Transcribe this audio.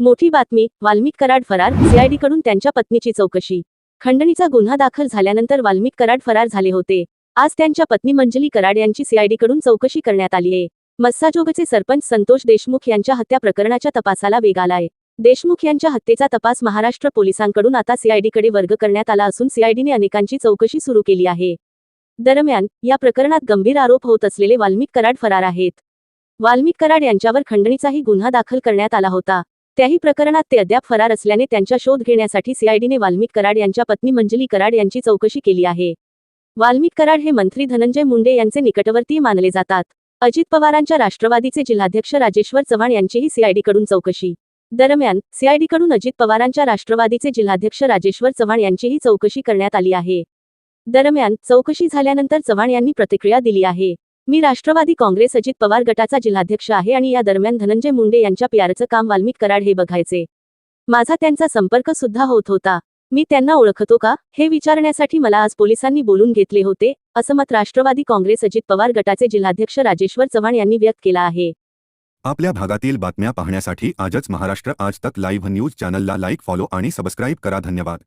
मोठी बातमी वाल्मिक कराड फरार सीआयडीकडून त्यांच्या पत्नीची चौकशी. खंडणीचा गुन्हा दाखल झाल्यानंतर वाल्मिक कराड फरार झाले होते. आज त्यांच्या पत्नी मंजली कराड यांची सीआयडीकडून चौकशी करण्यात आली आहे. मस्साजोगचे सरपंच संतोष देशमुख यांच्या हत्या प्रकरणाच्या तपासाला वेग आलाय. देशमुख यांच्या हत्येचा तपास महाराष्ट्र पोलिसांकडून आता सीआयडीकडे वर्ग करण्यात आला असून सीआयडीने अनेकांची चौकशी सुरू केली आहे. दरम्यान या प्रकरणात गंभीर आरोप होत असलेले वाल्मिक कराड फरार आहेत. वाल्मिक कराड यांच्यावर खंडणीचाही गुन्हा दाखल करण्यात आला होता. त्याही प्रकरणात ते अद्याप फरार असल्याने त्यांच्या शोध घेण्यासाठी सीआयडीने वाल्मिक कराड यांच्या पत्नी मंजली कराड यांची चौकशी केली आहे. वाल्मिक कराड हे मंत्री धनंजय मुंडे यांचे निकटवर्तीय मानले जातात. अजित पवारांच्या राष्ट्रवादीचे जिल्हाध्यक्ष राजेश्वर चव्हाण यांचीही सीआयडीकडून चौकशी. दरम्यान सीआयडीकडून अजित पवारांच्या राष्ट्रवादीचे जिल्हाध्यक्ष राजेश्वर चव्हाण यांचीही चौकशी करण्यात आली आहे. दरम्यान चौकशी झाल्यानंतर चव्हाण यांनी प्रतिक्रिया दिली आहे. मी राष्ट्रवादी काँग्रेस अजित पवार गटाचा जिल्हाध्यक्ष आहे आणि या दरम्यान धनंजय मुंडे यांच्या पीआरचं काम वाल्मिक कराड हे बघायचे. माझा त्यांचा संपर्क सुद्धा होत होता. मी त्यांना ओळखतो का हे विचारण्यासाठी मला आज पोलिसांनी बोलून घेतले होते असं मत राष्ट्रवादी काँग्रेस अजित पवार गटाचे जिल्हाध्यक्ष राजेश्वर चव्हाण यांनी व्यक्त केला आहे. आपल्या भागातील बातम्या पाहण्यासाठी आजच महाराष्ट्र आज तक लाईव्ह न्यूज चॅनलला लाईक फॉलो आणि सबस्क्राईब करा. धन्यवाद.